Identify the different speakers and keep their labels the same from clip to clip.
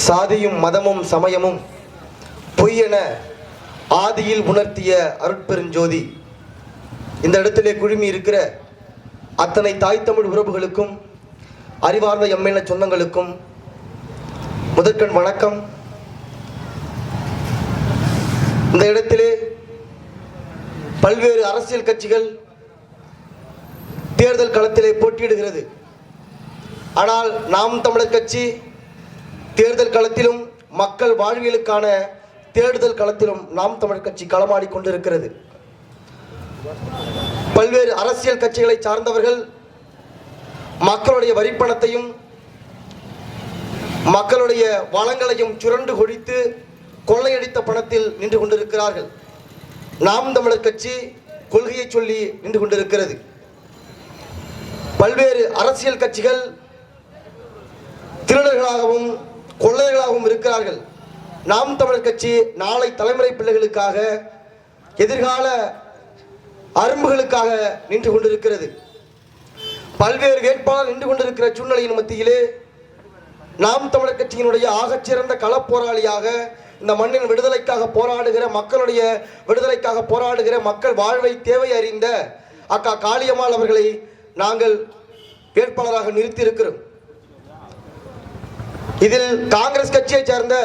Speaker 1: சாதியும் மதமும் சமயமும் பொய்யென ஆதியில் உணர்த்திய அருட்பெருஞ்சோதி. இந்த இடத்திலே குழுமி இருக்கிற அத்தனை தாய் தமிழ் உறவுகளுக்கும் அறிவார்ந்த எம்மென சொந்தங்களுக்கும் முதற்கண் வணக்கம். இந்த இடத்திலே பல்வேறு அரசியல் கட்சிகள் தேர்தல் களத்திலே போட்டியிடுகிறது. ஆனால் நாம் தமிழர் கட்சி தேர்தல் களத்திலும் மக்கள் வாழ்வியலுக்கான தேடுதல் களத்திலும் நாம் தமிழ் கட்சி களமாடி கொண்டிருக்கிறது. பல்வேறு அரசியல் கட்சிகளை சார்ந்தவர்கள் மக்களுடைய வரிப்பணத்தையும் மக்களுடைய வளங்களையும் சுரண்டு கொழித்து கொள்ளையடித்த பணத்தில் நின்று கொண்டிருக்கிறார்கள். நாம் தமிழர் கட்சி கொள்கையை சொல்லி நின்று கொண்டிருக்கிறது. பல்வேறு அரசியல் கட்சிகள் திருடர்களாகவும் கொள்ளையர்களாகவும் இருக்கிறார்கள். நாம் தமிழர் கட்சி நாளை தலைமுறை பிள்ளைகளுக்காக எதிர்கால அரும்புகளுக்காக நின்று கொண்டிருக்கிறது. பல்வேறு வேட்பாளர் நின்று கொண்டிருக்கிற சூழ்நிலையின் மத்தியிலே நாம் தமிழர் கட்சியினுடைய ஆகச்சிறந்த களப்போராளியாக இந்த மண்ணின் விடுதலைக்காக போராடுகிற மக்களுடைய விடுதலைக்காக போராடுகிற மக்கள் வாழ்வை தேவை அறிந்த அக்கா காளியம்மாள் அவர்களை நாங்கள் வேட்பாளராக நிறுத்தி இருக்கிறோம் இதில் காங்கிரஸ் கட்சியை சேர்ந்த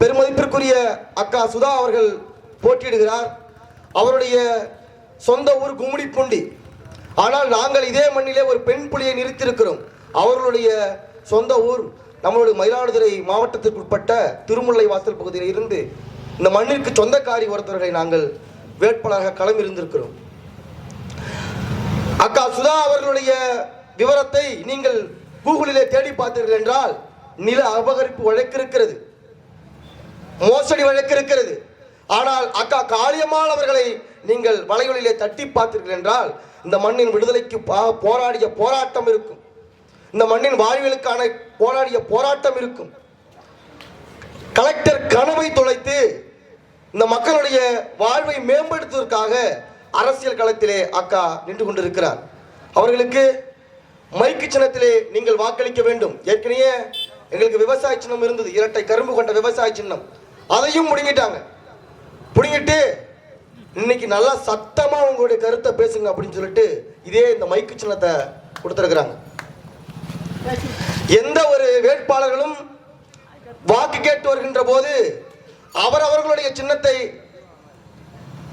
Speaker 1: பெருமதிப்பிற்குரிய அக்கா சுதா அவர்கள் போட்டியிடுகிறார். அவருடைய சொந்த ஊர் கும்மிடிப்பூண்டி. ஆனால் நாங்கள் இதே மண்ணிலே ஒரு பெண் புலியை நிறுத்தியிருக்கிறோம். அவர்களுடைய சொந்த ஊர் நம்மளுடைய மயிலாடுதுறை மாவட்டத்திற்குட்பட்ட திருமுல்லை வாசல் பகுதியில் இருந்து இந்த மண்ணிற்கு சொந்தக்காரி ஒருத்தர்களை நாங்கள் வேட்பாளராக களம் இருந்திருக்கிறோம். அக்கா சுதா அவர்களுடைய விவரத்தை நீங்கள் கூகுளிலே தேடி பார்த்தீர்கள் என்றால் நில அபகரிப்பு வழக்கு இருக்கிறது மோசடி வழக்கு இருக்கிறது ஆனால் அக்கா காளியம்மாள் அவர்களை நீங்கள் வலைவலிலே தட்டி பார்த்தீர்கள் என்றால் இந்த மண்ணின் விடுதலைக்கு பா- போராடிய போராட்டம் இருக்கும். இந்த மண்ணின் வாழ்வியலுக்கான போராடிய போராட்டம் இருக்கும். கலெக்டர் கனவை தொலைத்து இந்த மக்களுடைய வாழ்வை மேம்படுத்துவதற்காக அரசியல் களத்திலே அக்கா நின்று கொண்டிருக்கிறார். அவர்களுக்கு மைக்கு சின்னத்திலே நீங்கள் வாக்களிக்க வேண்டும். ஏற்கனவே எங்களுக்கு விவசாய சின்னம் இருந்தது. இரட்டை கரும்பு கொண்ட விவசாய சின்னம். அதையும் முடிங்கிட்டாங்க புடுங்கிட்டு இன்னைக்கு நல்லா சத்தமா உங்களுடைய கருத்தை பேசுங்க அப்படின்னு சொல்லிட்டு இதே இந்த மைக்கு சின்னத்தை கொடுத்துருக்குறாங்க. எந்த ஒரு வேட்பாளர்களும் வாக்கு கேட்டு வருகின்ற போது அவரவர்களுடைய சின்னத்தை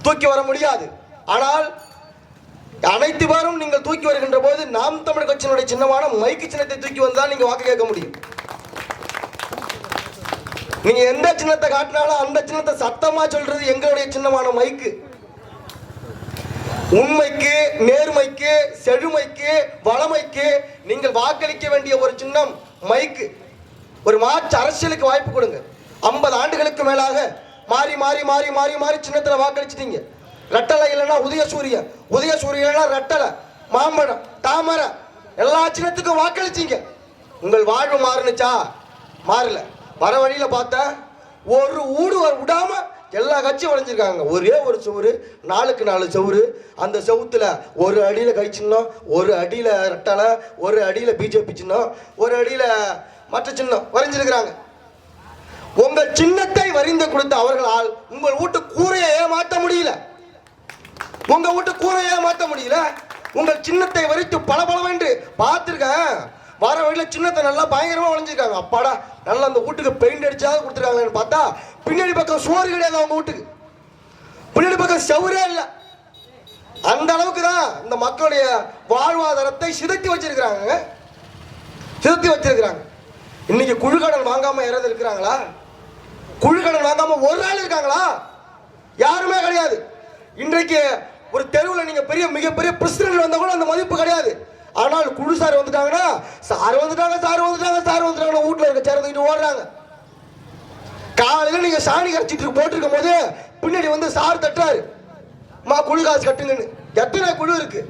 Speaker 1: தூக்கி வர முடியாது. ஆனால் அனைத்து பேரும் நீங்கள் தூக்கி வருகின்ற போது நாம் தமிழ் கட்சியினுடைய சின்னமான மைக்கு சின்னத்தை தூக்கி வந்தால் நீங்கள் வாக்கு கேட்க முடியும். நீங்க எந்த சின்னத்தை காட்டினாலும் அந்த சின்னத்தை சத்தமா சொல்றது எங்களுடைய சின்னமான மைக்கு. உண்மைக்கு நேர்மைக்கு செழுமைக்கு வளமைக்கு நீங்கள் வாக்களிக்க வேண்டிய ஒரு சின்னம் மைக்கு. ஒரு மாற்று அரசியலுக்கு வாய்ப்பு கொடுங்க. ஐம்பது ஆண்டுகளுக்கு மேலாக மாறி மாறி மாறி மாறி மாறி சின்னத்தில் வாக்களிச்சிட்டீங்க. ரெட்டலை இல்லைன்னா உதயசூரியன் உதயசூரியன் இல்லைன்னா ரெட்டலை மாம்பழம் தாமரை எல்லா சின்னத்துக்கும் வாக்களிச்சிங்க. உங்கள் வாழ்வு மாறுனுச்சா? மாறல. வர வழியில் பார்த்தா ஒரு ஊடு வர எல்லா கட்சியும் வளைஞ்சிருக்காங்க. ஒரே ஒரு சுவரு நாலுக்கு நாலு சுவரு அந்த செவுத்துல ஒரு அடியில் கை சின்னம் ஒரு அடியில் ரெட்டலை ஒரு அடியில் பிஜேபி சின்னம் ஒரு அடியில் மற்ற சின்னம் வரைஞ்சிருக்கிறாங்க. உங்கள் சின்னத்தை வரிந்து கொடுத்த அவர்களால் உங்கள் வீட்டு கூரையை ஏமாற்ற முடியல. உங்கள் வீட்டு கூரையை மாற்ற முடியல. உங்கள் சின்னத்தை வரித்து பளபளவென்று பார்த்துருக்கேன். வர வழியில் சின்னத்தை நல்லா பயங்கரமாக வளைஞ்சிருக்காங்க. அப்பாடா நல்லா அந்த வீட்டுக்கு பெயிண்ட் அடிச்சாவது கொடுத்துருக்காங்கன்னு பார்த்தா பின்னாடி பக்கம் சோறு கிடையாது அவங்க வீட்டுக்கு. பின்னாடி பக்கம் சவுரே இல்லை. அந்த அளவுக்கு தான் இந்த மக்களுடைய வாழ்வாதாரத்தை சிதைத்து வச்சிருக்கிறாங்க. சிதைத்து வச்சிருக்கிறாங்க. இன்னைக்கு குழுக்கடன் வாங்காம யாராவது இருக்கிறாங்களா? குழுக்கடன் வாங்காம ஒரு ஆள் இருக்காங்களா? யாருமே கிடையாது. இன்றைக்கு ஒரு தெருவில் நீங்கள் பெரிய மிகப்பெரிய பிரசிடென்ட் வந்தால் கூட அந்த மதிப்பு கிடையாது. ஆனால் குழு சார் வந்துட்டாங்கன்னா சார் வந்துட்டாங்க சார் வந்துட்டாங்க சார் வந்துட்டாங்க வீட்டில் இருக்க சேர்ந்து தூக்கிட்டு ஓடுறாங்க. காலையில் நீங்க சாணி கரைச்சிட்டு போட்டிருக்கும் போது பின்னாடி வந்து சார் தட்டுறாரு. மா குழு காசு கட்டுங்கன்னு. எத்தனை குழு இருக்கு?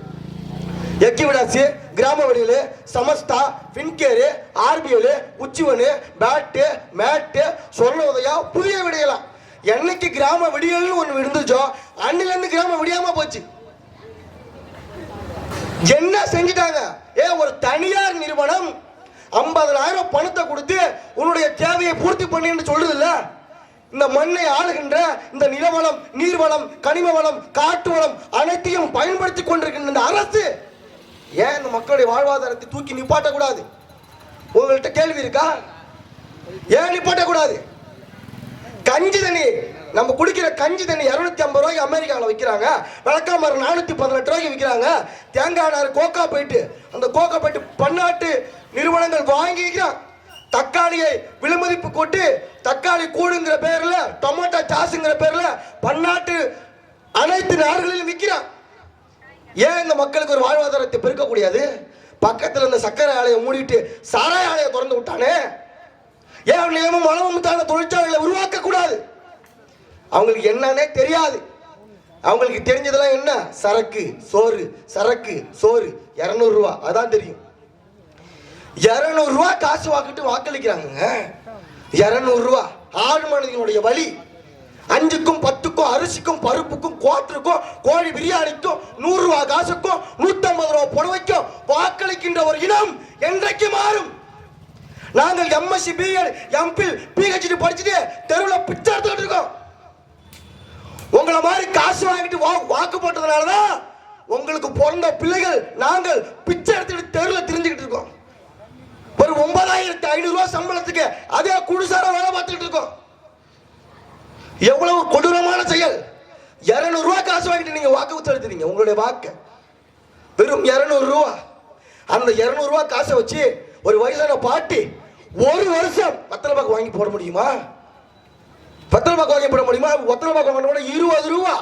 Speaker 1: எக்கி விடாசி கிராம வழியில் சமஸ்தா ஃபின்கேரு ஆர்பிஎல் உச்சிவனு பேட்டு மேட்டு சொர்ண உதயா புதிய விடையலாம் என்னைக்கு கிராம விடியல்னு ஒன்று இருந்துச்சோ அன்னிலேருந்து கிராமம் விடியாம போச்சு. என்ன செஞ்சிட்டாங்க? ஏ ஒரு தனியார் நிறுவனம் ஐம்பதனாயிரம் பணத்தை கொடுத்து உன்னுடைய தேவையை பூர்த்தி பண்ணின்னு சொல்றதில்ல இந்த மண்ணை ஆளுகின்ற இந்த நிலவளம் நீர்வளம் கனிம வளம் காட்டு வளம் அனைத்தையும் பயன்படுத்தி கொண்டிருக்கின்ற இந்த அரசு ஏன் இந்த மக்களுடைய வாழ்வாதாரத்தை தூக்கி நிப்பாட்டக்கூடாது? உங்கள்கிட்ட கேள்வி இருக்கா? ஏன் நிப்பாட்டக்கூடாது? கஞ்சி தண்ணி நம்ம குடிக்கிற கஞ்சி தண்ணி இரநூத்தி ஐம்பது ரூபாய்க்கு அமெரிக்காவில் விற்கிறாங்க விளக்காமரம் நானூற்றி பதினெட்டு ரூபாய்க்கு விற்கிறாங்க தேங்காய் நார் கோக்கா போயிட்டு அந்த கோக்கா போயிட்டு பன்னாட்டு நிறுவனங்கள் வாங்கிக்கிறான் தக்காளியை விலைமதிப்பு கொட்டு தக்காளி கூடுங்கிற பேர்ல டொமேட்டோ சாஸுங்கிற பேர்ல பன்னாட்டு அனைத்து நாடுகளிலும் விற்கிறான் ஏன் இந்த மக்களுக்கு ஒரு வாழ்வாதாரத்தை பெருக்க கூடாது பக்கத்துல இந்த சக்கரை ஆலையை மூடிட்டு சாராய ஆலையை திறந்து விட்டானே. ஏன் நிலமும் வளமும் தான தொழிற்சாலைகளை உருவாக்க கூடாது அவங்களுக்கு என்னன்னே தெரியாது. அவங்களுக்கு தெரிஞ்சதெல்லாம் என்ன? சரக்கு சோறு சரக்கு சோறு. இரநூறு ரூபா. அதான் தெரியும். இரநூறு ரூபா காசு வாக்கிட்டு வாக்களிக்கிறாங்க. இரநூறு ரூபா. ஆறு மனிதனுடைய வழி அஞ்சுக்கும் பத்துக்கும் அரிசிக்கும் பருப்புக்கும் கோட்டருக்கும் கோழி பிரியாணிக்கும் நூறு ரூபா காசுக்கும் நூத்தம்பது ரூபா புடவைக்கும் வாக்களிக்கின்ற ஒரு இனம் என்றைக்கு மாறும்? நாங்கள் எம்எஸ்சி பிஎல் எம்பில் பிஹெச்டி படிச்சுட்டு தெருவில் பிச்சை எடுத்துக்கிட்டு இருக்கோம். உங்களை மாதிரி காசு வாங்கிட்டு வா வாக்கு போட்டதுனால தான் உங்களுக்கு பிறந்த பிள்ளைகள் நாங்கள் பிச்சை எடுத்துக்கிட்டு தெருவில் திரிஞ்சுக்கிட்டு இருக்கோம். ஒரு ஒன்பதாயிரத்தி ஐநூறு சம்பளத்துக்கு அதே குடிசார வேலை பார்த்துக்கிட்டு இருக்கோம். எவ்வளவு கொடூரமான செயல். இருநூறு காசு வாங்கிட்டு நீங்க வாக்கு செலுத்துறீங்க உங்களுடைய வாக்கு. வெறும் இருநூறு ரூபா அந்த இருநூறு காசை வச்சு ஒரு வயசான பாட்டி ஒரு வருஷம் பத்தல வாங்கி போட முடியுமா? பத்தல பாக்கு போட முடியுமா? பத்திரமா வாங்க கூட இருபது ரூபா.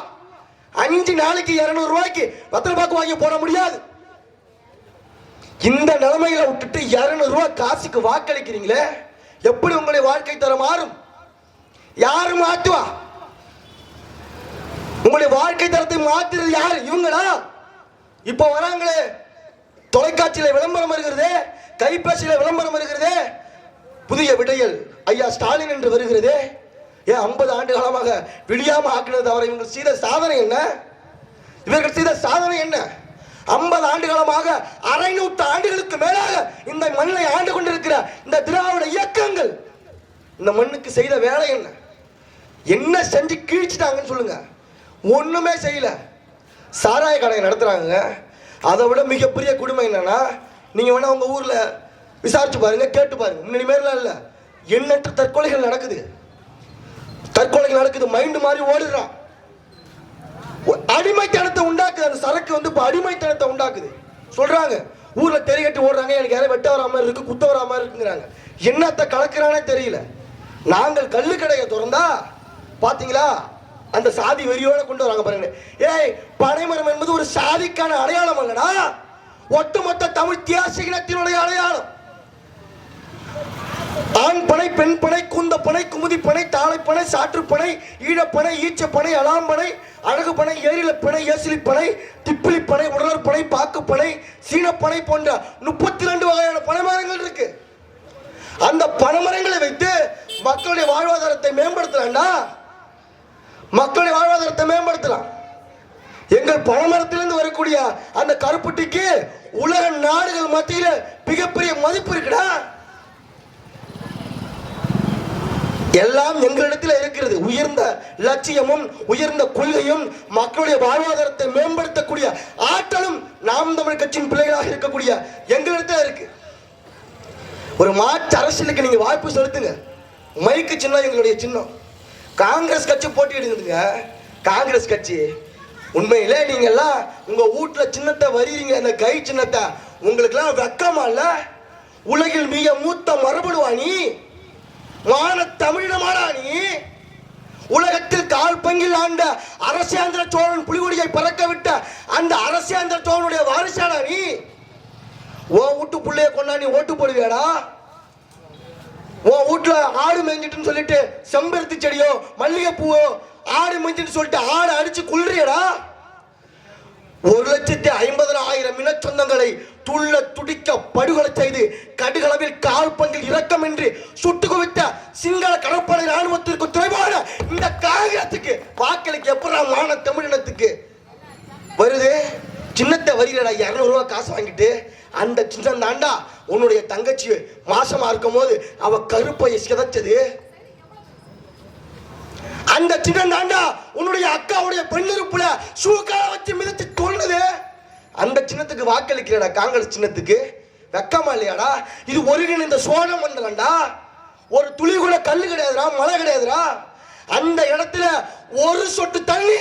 Speaker 1: அஞ்சு நாளைக்கு இருநூறு ரூபாய்க்கு பத்தல வாங்கி போட முடியாது. இந்த நிலைமையில விட்டுட்டு இருநூறு ரூபாய் காசுக்கு வாக்களிக்கிறீங்களே எப்படி உங்களுடைய வாழ்க்கை தர மாறும்? யாரு மாற்றுவா உங்களுடைய வாழ்க்கை தரத்தை மாற்றுறது யார்? இவங்களா? இப்போ வராங்களே தொலைக்காட்சியில விளம்பரம் வருகிறதே கைபேசியில விளம்பரம் வருகிறதே புதிய விடையல். ஐயா ஸ்டாலின் என்று வருகிறதே ஏன் ஐம்பது ஆண்டு காலமாக விடியாம ஆக்கினது அவரை? இவங்க செய்த சாதனை என்ன? இவர்கள் செய்த சாதனை என்ன? ஐம்பது ஆண்டு காலமாக அரை நூற்று ஆண்டுகளுக்கு மேலாக இந்த மண்ணை ஆண்டு கொண்டிருக்கிற இந்த திராவிட இயக்கங்கள் இந்த மண்ணுக்கு செய்த வேலை என்ன? என்ன செஞ்சு கீழ்ச்சிட்டாங்கன்னு சொல்லுங்க. ஒண்ணுமே செய்யல. சாராய கடையை நடத்துறாங்க அதை விட மிகப்பெரிய கொடுமை என்னன்னா நீங்க வேணா உங்க ஊர்ல விசாரிச்சு பாருங்க கேட்டு பாருங்க. முன்னாடி மாதிரிலாம் இல்லை. எண்ணற்ற தற்கொலைகள் நடக்குது. தற்கொலைக்கு நடக்குது மைண்டு மாதிரி ஓடுறான். அடிமைத்தனத்தை உண்டாக்குது அந்த சரக்கு வந்து இப்போ அடிமைத்தனத்தை உண்டாக்குது. சொல்றாங்க ஊர்ல தெரி கட்டி ஓடுறாங்க எனக்கு யாரும் வெட்ட வரா மாதிரி இருக்கு குத்த வரா மாதிரி இருக்குங்கிறாங்க. என்னத்தை கலக்குறானே தெரியல. நாங்கள் கல்லு கடையை திறந்தா பாத்தீங்களா அந்த சாதி வெறியோட கொண்டு வராங்க பாருங்க. ஏய் பனைமரம் என்பது ஒரு சாதிக்கான அடையாளம் அல்லடா. ஒட்டுமொத்த தமிழ் தியாசிகனத்தினுடைய அடையாளம். ஆண் பனை பெண் பனை குந்த பனை குமுதி பனை தாழைப்பனை சாற்றுப்பனை ஈழப்பனை ஈச்சப்பனை அலாம்பனை அழகு பனை ஏரில பனை ஏசிலி பனை திப்பிலி பனை உடலர் பனை பாக்குப்பனை சீனப்பனை போன்ற முப்பத்தி ரெண்டு வகையான பனைமரங்கள் இருக்கு. அந்த பனைமரங்களை வைத்து மக்களுடைய வாழ்வாதாரத்தை மேம்படுத்தலாம்டா. மக்களுடைய வாழ்வாதாரத்தை மேம்படுத்தலாம். எங்கள் பனைமரத்திலிருந்து வரக்கூடிய அந்த கருப்புட்டிக்கு உலக நாடுகள் மத்தியில் மிகப்பெரிய மதிப்பு இருக்குடா. எல்லாம் எங்களிடத்தில் இருக்கிறது. உயர்ந்த லட்சியமும் உயர்ந்த கொள்கையும் மக்களுடைய வாழ்வாதாரத்தை மேம்படுத்தக்கூடிய ஆற்றலும் நாம் தமிழ் கட்சியின் பிள்ளைகளாக இருக்கக்கூடிய எங்களிடத்தில் இருக்கு. ஒரு மாற்று அரசியலுக்கு நீங்க வாய்ப்பு செலுத்துங்க. மைக்கு சின்னம் எங்களுடைய சின்னம். காங்கிரஸ் கட்சி போட்டியிடுங்க காங்கிரஸ் கட்சி. உண்மையிலே நீங்க எல்லாம் உங்க வீட்டுல சின்னத்தை வரீங்க அந்த கை சின்னத்தை. உங்களுக்கெல்லாம் வெக்கமா இல்ல? உலகில் மிக மூத்த மரபணுவா நீ மான தமிழினமாடா நீ உலகத்தில் கால் பங்கில் ஆண்ட அரசேந்திர சோழன் புலிகொடியை பறக்க விட்ட அந்த அரசேந்திர சோழனுடைய வாரிசாடா நீ ஓ வீட்டு புள்ளைய கொண்டா நீ ஓட்டு போடுவியாடா? ஓ வீட்டுல ஆடு மேய்ஞ்சிட்டுன்னு சொல்லிட்டு செம்பருத்தி செடியோ மல்லிகைப்பூவோ ஆடு மேய்ஞ்சிட்டு சொல்லிட்டு ஆடு அடிச்சு குளிரியடா ஒரு லட்சத்தி ஐம்பது ஆயிரம் இனச்சொந்தங்களை துள்ள துடிக்க படுகொலை செய்து கடுகளவில் கால் பங்கில் இரக்கமின்றி சுட்டு குவித்த சிங்கள கடற்படை ராணுவத்திற்கு துறைமான இந்த காங்கிரத்துக்கு வாக்களிக்க எப்படா மான தமிழினத்துக்கு வருது? சின்னத்தை வரிகளடா இரநூறுவா காசு வாங்கிட்டு அந்த சின்னம் தாண்டா உன்னுடைய தங்கச்சி மாசமா இருக்கும் போது அவ கருப்பை சிதைச்சது. அந்த சின்னம் தாண்டா உன்னுடைய அக்காவுடைய பெண்ணிருப்புல சூக்கால வச்சு மிதத்து கொள்ளுது அந்த சின்னத்துக்கு வாக்களிக்கிறடா காங்கிரஸ் சின்னத்துக்கு? வெக்கமா இல்லையாடா? இது ஒருங்கிணைந்த சோழ மண்டலம்டா ஒரு துளி கூட கல்லு கிடையாதுடா மழை கிடையாதுடா. அந்த இடத்துல ஒரு சொட்டு தண்ணி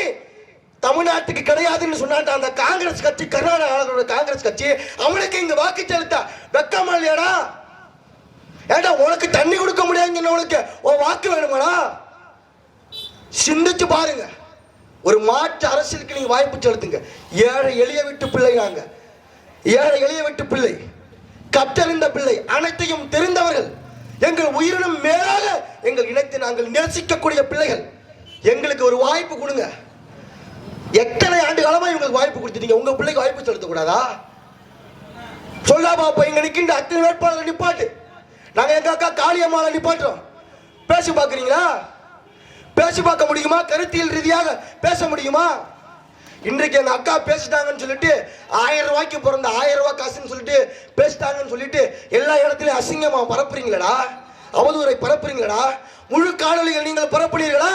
Speaker 1: தமிழ்நாட்டுக்கு கிடையாதுன்னு சொன்னாட்ட அந்த காங்கிரஸ் கட்சி கர்நாடகாவோட காங்கிரஸ் கட்சி. அவனுக்கு இங்க வாக்கு செலுத்த. வெக்கமா இல்லையாடா? ஏடா உனக்கு தண்ணி கொடுக்க முடியாதுன்னு உனக்கு. உன் வாக்கு வேணுமாடா? சிந்திச்சு பாருங்க. ஒரு மாற்று அரசியலுக்கு நீங்க வாய்ப்பு செலுத்துங்க. ஏழை எளிய விட்டு பிள்ளை நாங்க. ஏழை எளிய விட்டு பிள்ளை. கற்றறிந்த பிள்ளை. அனைத்தையும் தெரிந்தவர்கள். எங்கள் உயிரினும் மேலாக எங்கள் இனத்தை நாங்கள் நேசிக்கக்கூடிய பிள்ளைகள். எங்களுக்கு ஒரு வாய்ப்பு கொடுங்க. எத்தனை ஆண்டு காலமா இவங்களுக்கு வாய்ப்பு கொடுத்துட்டீங்க? உங்க பிள்ளைக்கு வாய்ப்பு செலுத்தக்கூடாதா? சொல்லா பாப்பா இங்க நிக்கின்ற அத்தனை வேட்பாளர் நிப்பாட்டு. நாங்க எங்க அக்கா காளியம்மாவில் நிப்பாட்டுறோம். பேசி பாக்குறீங்களா? பேசி பார்க்க முடியுமா? கருத்தியல் ரீதியாக பேச முடியுமா? இன்றைக்கு என் அக்கா பேசிட்டாங்கன்னு சொல்லிட்டு ஆயிரம் ரூபாய்க்கு பிறந்த ஆயிரம் ரூபாய் காசுன்னு சொல்லிட்டு பேசிட்டாங்கன்னு சொல்லிட்டு எல்லா இடத்துலயும் அசிங்கமா பரப்புறீங்களடா? அவதூறை பரப்புறீங்களடா? முழு காணொலிகள் நீங்கள் பரப்புனீர்களா?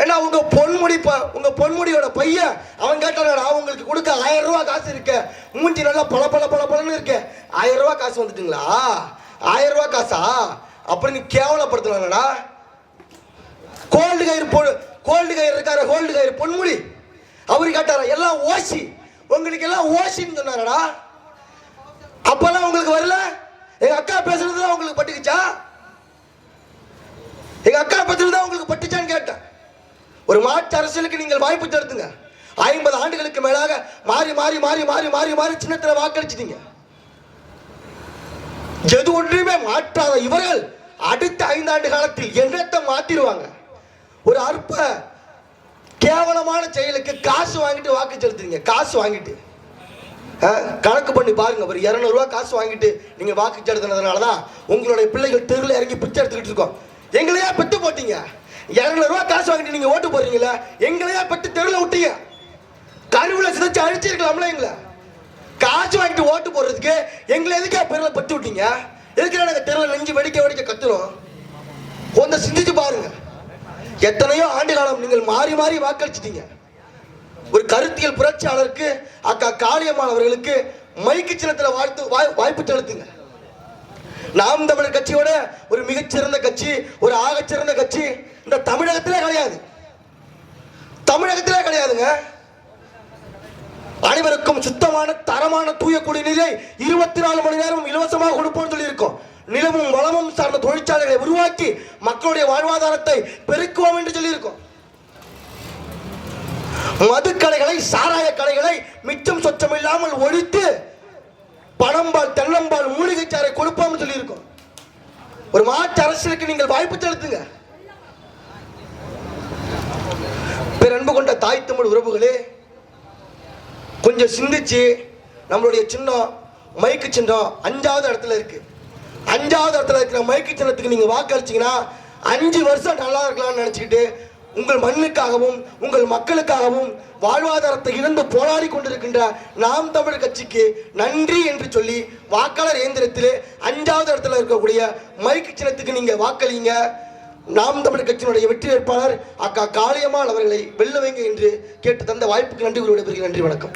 Speaker 1: ஏன்னா உங்க பொன்முடி உங்க பொன்முடியோட பையன் அவன் கேட்டாங்கடா உங்களுக்கு கொடுக்க ஆயிரம் ரூபாய் காசு இருக்க. மூஞ்சி நல்லா பல பல பல பலன்னு இருக்கு. ஆயிரம் ரூபாய் காசு வந்துட்டுங்களா? ஆயிரம் ரூபாய் காசா? அப்படின்னு நீ கோல்டு கயிறு போ கோல்டு கயிறு இருக்கார கோல்டு கயிறு பொன்முடி. அவரு கேட்டாரா எல்லாம் ஓசி. உங்களுக்கு எல்லாம் ஓசின்னு சொன்னாரடா. அப்பெல்லாம் உங்களுக்கு வரல? எங்க அக்கா பேசுறது தான் உங்களுக்கு பட்டுக்குச்சா? எங்க அக்கா பேசுறது தான் உங்களுக்கு பட்டுச்சான்னு கேட்டேன். ஒரு மாற்று அரசியலுக்கு நீங்கள் வாய்ப்பு தருத்துங்க ஐம்பது ஆண்டுகளுக்கு மேலாக மாறி மாறி மாறி மாறி மாறி மாறி சின்னத்தில் வாக்களிச்சிட்டீங்க. எது ஒன்றுமே மாற்றாத இவர்கள் அடுத்த ஐந்தாண்டு காலத்தில் என்னத்தை மாத்திடுவாங்க ஒரு அற்ப கேவலமான செயலுக்கு காசு வாங்கிட்டு வாக்கு செலுத்துறீங்க. காசு வாங்கிட்டு. ஆ, கணக்கு பண்ணி பாருங்க. ஒரு இரநூறுவா காசு வாங்கிட்டு நீங்க வாக்கு செலுத்தினதுனால தான் உங்களுடைய பிள்ளைகள் தெருவில் இறங்கி பிச்சை எடுத்துக்கிட்டு இருக்கோம். எங்களையா பெற்று போட்டீங்க? இரநூறுவா காசு வாங்கிட்டு நீங்க ஓட்டு போடுறீங்களா எங்களையா பெற்று தெருவில் விட்டீங்க? கருவில சிதைச்சு அழிச்சிருக்கலாம்ல எங்களை. காசு வாங்கிட்டு ஓட்டு போடுறதுக்கு எங்களை எதுக்கா பெருவில் பத்து விட்டீங்க? எதுக்கு நாங்கள் தெருவில் நெஞ்சு வெடிக்க வெடிக்க கத்துறோம்? கொஞ்சம் சிந்திச்சு பாருங்க. எத்தனையோ ஆண்டு காலம் நீங்கள் மாறி மாறி வாக்களிச்சிட்டீங்க. ஒரு கருத்தியல் புரட்சியாளருக்கு அக்கா காளியம்மாள் அவர்களுக்கு மைக்கு சின்னத்துல வாழ்த்து வாய்- வாய்ப்பு செலுத்துங்க. நாம் தமிழர் கட்சியோட ஒரு மிகச்சிறந்த கட்சி ஒரு ஆகச்சிறந்த கட்சி இந்த தமிழகத்திலே கிடையாது. தமிழகத்திலே கிடையாதுங்க. அனைவருக்கும் சுத்தமான தரமான தூய குடிநீரை இருபத்தி நாலு மணி நேரம் இலவசமாக கொடுப்போம் சொல்லியிருக்கோம். நிலமும் வளமும் சார்ந்த தொழிற்சாலைகளை உருவாக்கி மக்களுடைய வாழ்வாதாரத்தை பெருக்குவோம் என்று சொல்லியிருக்கோம். மதுக்கடைகளை சாராய கடைகளை மிச்சம் சொச்சம் இல்லாமல் ஒழித்து பணம்பால் தென்னம்பால் மூலிகை சாறை கொடுப்போம்னு சொல்லியிருக்கோம். ஒரு மாற்று அரசியலுக்கு நீங்கள் வாய்ப்பு செலுத்துங்க. பேரன்பு கொண்ட தாய் தமிழ் உறவுகளே கொஞ்சம் சிந்திச்சு நம்மளுடைய சின்னம் மைக்கு சின்னம் அஞ்சாவது இடத்துல இருக்கு. அஞ்சாவது இடத்துல இருக்கிற மைக்கு சின்னத்துக்கு நீங்கள் வாக்களிச்சீங்கன்னா அஞ்சு வருஷம் நல்லா இருக்கலாம்னு நினச்சிக்கிட்டு உங்கள் மண்ணுக்காகவும் உங்கள் மக்களுக்காகவும் வாழ்வாதாரத்தை இழந்து போராடி கொண்டிருக்கின்ற நாம் தமிழ் கட்சிக்கு நன்றி என்று சொல்லி வாக்காளர் இயந்திரத்திலே அஞ்சாவது இடத்துல இருக்கக்கூடிய மைக்கு சின்னத்துக்கு நீங்கள் வாக்களிங்க. நாம் தமிழ் கட்சியினுடைய வெற்றி வேட்பாளர் அக்கா காளியம்மாள் அவர்களை வெல்ல வைங்க என்று கேட்டு தந்த வாய்ப்புக்கு நன்றி கூறி நன்றி வணக்கம்.